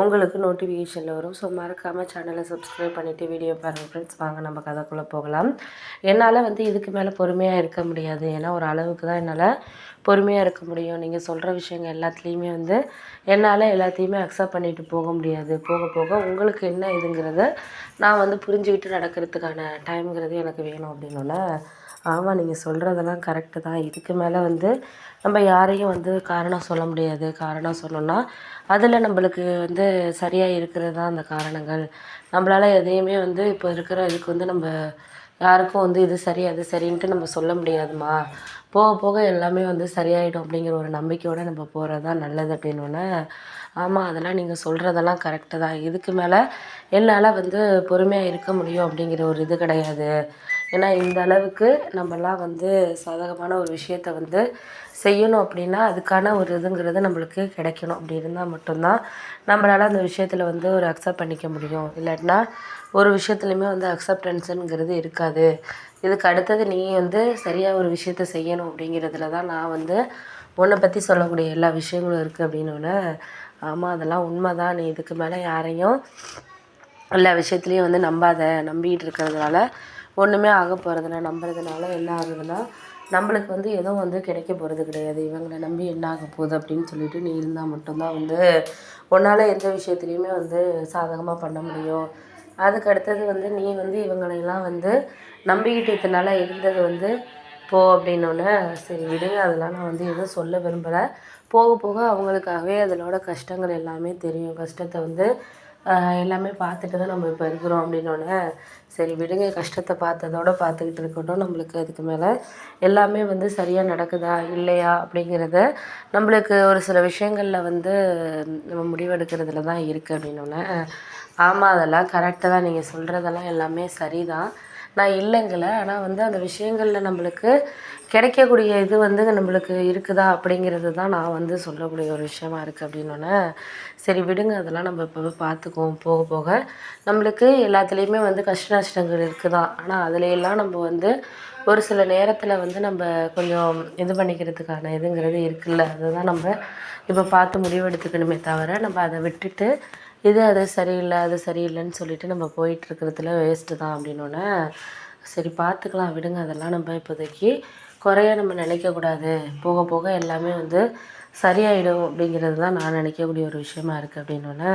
உங்களுக்கு நோட்டிஃபிகேஷனில் வரும். ஸோ மறக்காமல் சேனலை சப்ஸ்கிரைப் பண்ணிவிட்டு வீடியோ பாருங்கள் ஃப்ரெண்ட்ஸ் வாங்க நம்ம கதைக்குள்ளே போகலாம். என்னால் வந்து இதுக்கு மேலே பொறுமையாக இருக்க முடியாது. ஏன்னா ஒரு அளவுக்கு தான் என்னால் பொறுமையாக இருக்க முடியும். நீங்கள் சொல்கிற விஷயங்கள் எல்லாத்துலேயுமே வந்து என்னால் எல்லாத்தையுமே அக்செப்ட் பண்ணிட்டு போக முடியாது. போக போக உங்களுக்கு என்ன இதுங்கிறத நான் வந்து புரிஞ்சுக்கிட்டு நடக்கிறதுக்கான டைம்ங்கிறது எனக்கு வேணும் அப்படின்னோடனே ஆமாம் நீங்கள் சொல்கிறதெல்லாம் கரெக்டு தான். இதுக்கு மேலே வந்து நம்ம யாரையும் வந்து காரணம் சொல்ல முடியாது. காரணம் சொன்னோன்னா அதில் நம்மளுக்கு வந்து சரியாக இருக்கிறது தான் அந்த காரணங்கள். நம்மளால் எதையுமே வந்து இப்போ இருக்கிற இதுக்கு வந்து நம்ம யாருக்கும் வந்து இது சரி அது சரின்ட்டு நம்ம சொல்ல முடியாதும்மா போக போக எல்லாமே வந்து சரியாயிடும் அப்படிங்கிற ஒரு நம்பிக்கையோடு நம்ம போகிறது தான் நல்லது அப்படின்னோடனே ஆமாம் அதெல்லாம் நீங்கள் சொல்கிறதெல்லாம் கரெக்டு தான். இதுக்கு மேலே என்னால் வந்து பொறுமையாக இருக்க முடியும் அப்படிங்கிற ஒரு இது கிடையாது. ஏன்னா இந்த அளவுக்கு நம்மலாம் வந்து சாதகமான ஒரு விஷயத்த வந்து செய்யணும் அப்படின்னா அதுக்கான ஒரு இதுங்கிறது நம்மளுக்கு கிடைக்கணும். அப்படி இருந்தால் மட்டும்தான் நம்மளால் அந்த விஷயத்தில் வந்து ஒரு அக்செப்ட் பண்ணிக்க முடியும். இல்லாட்டினா ஒரு விஷயத்துலையுமே வந்து அக்செப்டன்ஸுங்கிறது இருக்காது. இதுக்கு அடுத்தது நீ வந்து சரியாக ஒரு விஷயத்த செய்யணும் அப்படிங்கிறதுல தான் நான் வந்து உன்னை பற்றி சொல்லக்கூடிய எல்லா விஷயங்களும் இருக்குது அப்படின்னோடனே ஆமாம் அதெல்லாம் உண்மை தான் நீ இதுக்கு மேலே யாரையும் எல்லா விஷயத்துலையும் வந்து நம்பாத நம்பிக்கிட்டு இருக்கிறதுனால ஒன்றுமே ஆக போகிறதில்ல நம்புறதுனால என்ன ஆகுதுன்னா நம்மளுக்கு வந்து எதுவும் வந்து கிடைக்க போகிறது கிடையாது. இவங்களை நம்பி என்ன ஆக போகுது அப்படின்னு சொல்லிட்டு நீ இருந்தால் மட்டும்தான் வந்து உன்னால் எந்த விஷயத்துலையுமே வந்து சாதகமாக பண்ண முடியும். அதுக்கு அடுத்தது வந்து நீ வந்து இவங்களையெல்லாம் வந்து நம்பிக்கிட்டு இத்தனை இருந்தது வந்து போ அப்படின்னோடனே சரி விடுங்க அதெல்லாம் நான் வந்து எதுவும் சொல்ல விரும்பலை. போக போக அவங்களுக்காகவே அதனோட கஷ்டங்கள் எல்லாமே தெரியும். கஷ்டத்தை வந்து எல்லாமே பார்த்துட்டு தான் நம்ம இப்போ இருக்கிறோம் அப்படின்னோடனே சரி விடுங்க கஷ்டத்தை பார்த்ததோட பார்த்துக்கிட்டு இருக்கட்டும். நம்மளுக்கு அதுக்கு மேலே எல்லாமே வந்து சரியாக நடக்குதா இல்லையா அப்படிங்கிறத நம்மளுக்கு ஒரு சில விஷயங்களில் வந்து நம்ம முடிவெடுக்கிறதுல தான் இருக்குது அப்படின்னோடனே ஆமாம் அதெல்லாம் கரெக்டாக தான். நீங்கள் சொல்கிறதெல்லாம் எல்லாமே சரி தான் நான் இல்லைங்கல ஆனால் வந்து அந்த விஷயங்களில் நம்மளுக்கு கிடைக்கக்கூடிய இது வந்து நம்மளுக்கு இருக்குதா அப்படிங்கிறது தான் நான் வந்து சொல்லக்கூடிய ஒரு விஷயமா இருக்குது அப்படின்னோடனே சரி விடுங்க அதெல்லாம் நம்ம இப்போ பார்த்துக்குவோம் போக போக. நம்மளுக்கு எல்லாத்துலேயுமே வந்து கஷ்ட நஷ்டங்கள் இருக்குதான் ஆனால் அதுலையெல்லாம் நம்ம வந்து ஒரு சில நேரத்தில் வந்து நம்ம கொஞ்சம் இது பண்ணிக்கிறதுக்கான இதுங்கிறது இருக்குல்ல அதுதான் நம்ம இப்போ பார்த்து முடிவெடுத்துக்கணுமே தவிர நம்ம அதை விட்டுட்டு இது அது சரியில்லை அது சரியில்லைன்னு சொல்லிட்டு நம்ம போயிட்டுருக்கிறதுல வேஸ்ட்டு தான் அப்படின்னோடனே சரி பார்த்துக்கலாம் விடுங்க அதெல்லாம் நம்ம இப்போதைக்கு குறைய நம்ம நினைக்கக்கூடாது. போக போக எல்லாமே வந்து சரியாயிடும் அப்படிங்கிறது தான் நான் நினைக்கக்கூடிய ஒரு விஷயமா இருக்குது அப்படின்னோடனே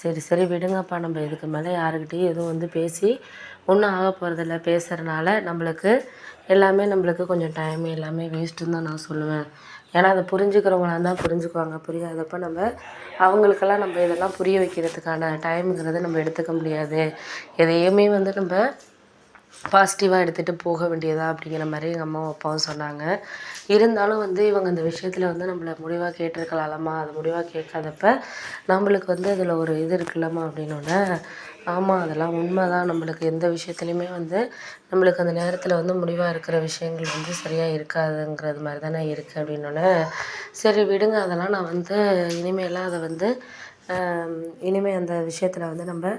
சரி சரி விடுங்கப்பா நம்ம இதுக்கு மேலே யாருக்கிட்டேயும் எதுவும் வந்து பேசி ஒன்றும் ஆக போகிறதில்ல பேசுகிறனால நம்மளுக்கு எல்லாமே நம்மளுக்கு கொஞ்சம் டைம் எல்லாமே வேஸ்ட்டுன்னு தான் நான் சொல்லுவேன். ஏன்னா அதை புரிஞ்சுக்கிறவங்களா இருந்தால் புரிஞ்சுக்குவாங்க. புரியாதப்போ நம்ம அவங்களுக்கெல்லாம் நம்ம இதெல்லாம் புரிய வைக்கிறதுக்கான டைம்ங்கிறத நம்ம எடுத்துக்க முடியாது. எதையுமே வந்து நம்ம பாசிட்டிவாக எடுத்துகிட்டு போக வேண்டியதா அப்படிங்கிற மாதிரி எங்கள் அம்மாவும் அப்பாவும் சொன்னாங்க. இருந்தாலும் வந்து இவங்க இந்த விஷயத்தில் வந்து நம்மளை முடிவாக கேட்டிருக்கலாம்மா அது முடிவாக கேட்காதப்ப நம்மளுக்கு வந்து அதில் ஒரு இது இருக்குல்லம்மா அப்படின்னோடனே ஆமாம் அதெல்லாம் உண்மை தான் நம்மளுக்கு எந்த விஷயத்துலையுமே வந்து நம்மளுக்கு அந்த நேரத்தில் வந்து முடிவாக இருக்கிற விஷயங்கள் வந்து சரியாக இருக்காதுங்கிறது மாதிரி தானே இருக்குது அப்படின்னோடனே சரி விடுங்க. அதெல்லாம் நான் வந்து இனிமேலாம் அதை வந்து இனிமேல் அந்த விஷயத்தில் வந்து நம்ம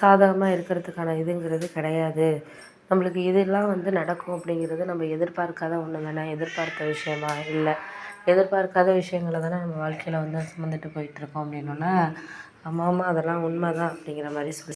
சாதகமாக இருக்கிறதுக்கான இதுங்கிறது கிடையாது. நம்மளுக்கு இதெல்லாம் வந்து நடக்கும் அப்படிங்கிறது நம்ம எதிர்பார்க்காத ஒன்று தானே? எதிர்பார்த்த விஷயமா? இல்லை. எதிர்பார்க்காத விஷயங்கள தானே நம்ம வாழ்க்கையில் வந்து சுமந்துட்டு போயிட்டுருக்கோம் அப்படின்னோடனே ஆமாம் ஆமாம் அதெல்லாம் உண்மை தான் அப்படிங்கிற மாதிரி சொல்லி